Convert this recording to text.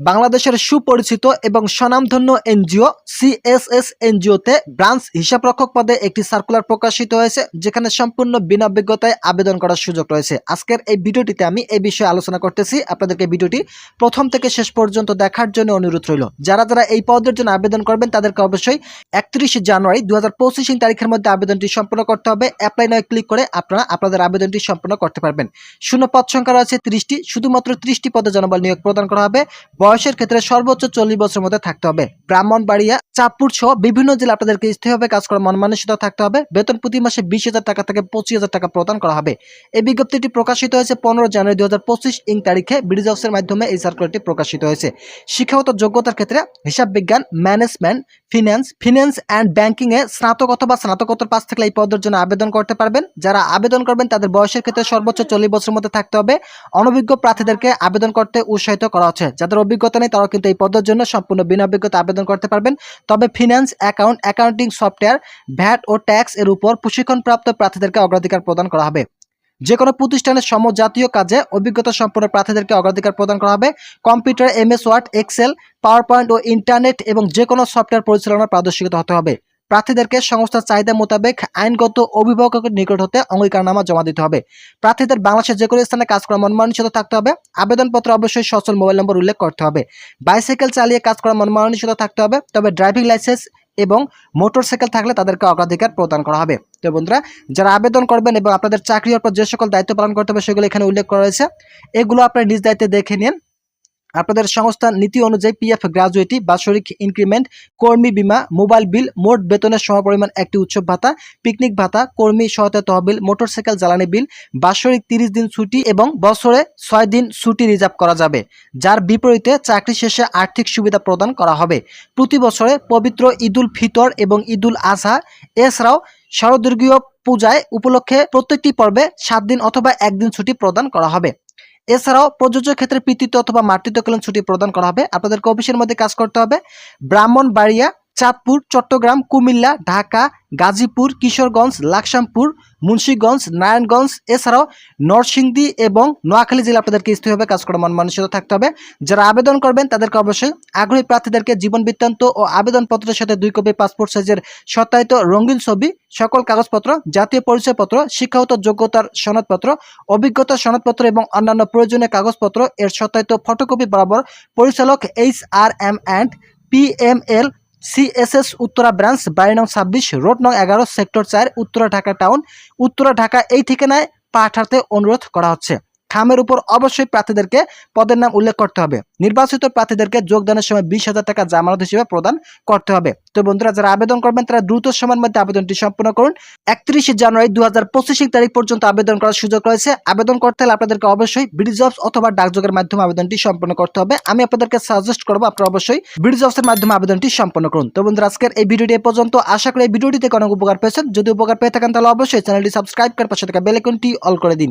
বাংলাদেশের সুপরিচিত এবং স্বনামধন্য এনজিও, সিএসএস এনজিওতে ব্রাঞ্চ হিসাবরক্ষক পদে একটি সার্কুলার প্রকাশিত হয়েছে, যেখানে সম্পূর্ণ বিনা অভিজ্ঞতায় আবেদন করার সুযোগ রয়েছে। আজকের এই ভিডিওটিতে আমি এই বিষয়ে আলোচনা করতেছি। আপনাদেরকে ভিডিওটি প্রথম থেকে শেষ পর্যন্ত দেখার জন্য অনুরোধ রইল। যারা যারা এই পদের জন্য আবেদন করবেন, তাদেরকে অবশ্যই একত্রিশে জানুয়ারি দু হাজার পঁচিশ তারিখের মধ্যে আবেদনটি সম্পূর্ণ করতে হবে। অ্যাপ্লাই নয় ক্লিক করে আপনারা আপনাদের আবেদনটি সম্পূর্ণ করতে পারবেন। শূন্য পদ সংখ্যা রয়েছে ত্রিশটি, শুধুমাত্র ত্রিশটি পদে জনবল নিয়োগ প্রদান করা হবে। বয়সের ক্ষেত্রে সর্বোচ্চ চল্লিশ বছরের মধ্যে থাকতে হবে। ব্রাহ্মণবাড়িয়া চাঁদপুর সহ বিভিন্ন জেলা আপনাদেরকে স্থায়ীভাবে কাজ করার মন মানসিকতা থাকতে হবে। বেতন প্রতি মাসে বিশ হাজার টাকা থেকে পঁচিশ হাজার টাকা প্রদান করা হবে। এই বিজ্ঞপ্তিটি প্রকাশিত হয়েছে পনেরো জানুয়ারি দু হাজার পঁচিশ ইং তারিখে। ব্রিজ হাউসের মাধ্যমে এই সার্কুলারটি প্রকাশিত হয়েছে। শিক্ষাগত যোগ্যতার ক্ষেত্রে হিসাব বিজ্ঞান management finance finance and banking এ স্নাতক অথবা স্নাতকোত্তর পাস থাকলে এই পদের জন্য আবেদন করতে পারবেন। যারা আবেদন করবেন, তাদের বয়সের ক্ষেত্রে সর্বোচ্চ চল্লিশ বছরের মধ্যে থাকতে হবে। অনভিজ্ঞ প্রার্থীদেরকে আবেদন করতে উৎসাহিত করা হচ্ছে। যাদের অভিজ্ঞতা নেই, তারাও কিন্তু এই পদের জন্য সম্পূর্ণ বিনা অভিজ্ঞতা আবেদন করতে পারবেন। তবে finance account accounting software VAT ও ট্যাক্স এর উপর প্রশিক্ষণপ্রাপ্ত প্রার্থীদেরকে অগ্রাধিকার প্রদান করা হবে। যে কোনো প্রতিষ্ঠানের সমজাতীয় কাজে অভিজ্ঞতা সম্পন্ন প্রার্থীদেরকে অগ্রাধিকার প্রদান করা হবে। Computer, MS, Word, Excel PowerPoint ও ইন্টারনেট এবং যে কোনো সফটওয়্যার পরিচালনার পারদর্শিকতা হতে হবে। প্রার্থীদেরকে সংস্থার চাহিদা মোতাবেক আইনগত অভিভাবকের নিকট হতে অঙ্গীকারনামা জমা দিতে হবে। প্রার্থীদের বাংলাদেশের যে কোনো স্থানে কাজ করা মনমানসিত থাকতে হবে। আবেদনপত্র অবশ্যই সচল মোবাইল নম্বর উল্লেখ করতে হবে। বাইসাইকেল চালিয়ে কাজ করা মনমানসিত থাকতে হবে, তবে ড্রাইভিং লাইসেন্স এবং মোটরসাইকেল থাকলে তাদেরকে অগ্রাধিকার প্রদান করা হবে। তো বন্ধুরা, যারা আবেদন করবেন এবং আপনাদের চাকরি হওয়ার পর যে সকল দায়িত্ব পালন করতে হবে, সেগুলো এখানে উল্লেখ করা রয়েছে। এগুলো আপনার নিজ দায়িত্বে দেখে নিন। আপনাদের সংস্থার নীতি অনুযায়ী পিএফ গ্রাজুয়েটি, বাৎসরিক ইনক্রিমেন্ট, কর্মী বিমা, মোবাইল বিল, মোট বেতনের সমপরিমাণ একটি উৎসব ভাতা, পিকনিক ভাতা, কর্মী সহায়তা তহবিল, মোটরসাইকেল জ্বালানি বিল, বাৎসরিক তিরিশ দিন ছুটি এবং বছরে ছয় দিন ছুটি রিজার্ভ করা যাবে, যার বিপরীতে চাকরি শেষে আর্থিক সুবিধা প্রদান করা হবে। প্রতি বছরে পবিত্র ঈদুল ফিতর এবং ঈদুল আজহা, এছাড়াও শারদীর্ঘীয় পূজায় উপলক্ষে প্রত্যেকটি পর্বে সাত দিন অথবা একদিন ছুটি প্রদান করা হবে। এছাড়াও প্রযোজ্য ক্ষেত্রে পিতৃত্ব অথবা মাতৃত্বকালীন ছুটি প্রদান করা হবে। আপনাদেরকে অফিসের মধ্যে কাজ করতে হবে। ব্রাহ্মণবাড়িয়া চাঁদপুর, চট্টগ্রাম, কুমিল্লা, ঢাকা, গাজীপুর, কিশোরগঞ্জ, লাকসামপুর, মুন্সীগঞ্জ, নারায়ণগঞ্জ, এছাড়াও নরসিংদী এবং নোয়াখালী জেলা আপনাদেরকে স্থায়ীভাবে কাজ করা মন মানসিক থাকতে হবে। যারা আবেদন করবেন, তাদেরকে অবশ্যই আগ্রহী প্রার্থীদেরকে জীবন বৃত্তান্ত ও আবেদনপত্রের সাথে দুই কপি পাসপোর্ট সাইজের সত্যায়িত রঙিন ছবি, সকল কাগজপত্র, জাতীয় পরিচয়পত্র, শিক্ষাগত যোগ্যতার সনদপত্র অভিজ্ঞতার সনদপত্র এবং অন্যান্য প্রয়োজনীয় কাগজপত্র, এর সত্যায়িত ফটোকপি বরাবর পরিচালক H R M and PML CSS Uttara branch বাড়ি নং ছাব্বিশ, রোড নং এগারো, সেক্টর চার, উত্তরা ঢাকা টাউন। উত্তরা ঢাকা এই ঠিকানায় পাঠাতে অনুরোধ করা হচ্ছে। খামের উপর অবশ্যই প্রার্থীদেরকে পদের নাম উল্লেখ করতে হবে। নির্বাচিত প্রার্থীদেরকে যোগদানের সময় বিশ হাজার টাকা জামানত হিসেবে প্রদান করতে হবে। তো বন্ধুরা, যারা আবেদন করবেন, তারা দ্রুত সময়ের মধ্যে আবেদনটি সম্পন্ন করুন। একত্রিশে জানুয়ারি দু হাজার পঁচিশ তারিখ পর্যন্ত আবেদন করার সুযোগ রয়েছে। আবেদন করতে হলে আপনাদেরকে অবশ্যই অফ অথবা ডাকযোগের মাধ্যমে আবেদনটি সম্পন্ন করতে হবে। আমি আপনাদেরকে সাজেস্ট করব, আপনারা অবশ্যই ব্রিজ অফের মাধ্যমে আবেদনটি সম্পন্ন করুন। তো বন্ধুরা, আজকের এই ভিডিওটি এ পর্যন্ত। আশা করি এই ভিডিওটি থেকে অনেক উপকার পেয়েছেন। যদি উপকার পেয়ে থাকেন, তাহলে অবশ্যই চ্যানেলটি সাবস্ক্রাইব করে পাশে থাকা বেলাইকনটি অল করে দিন।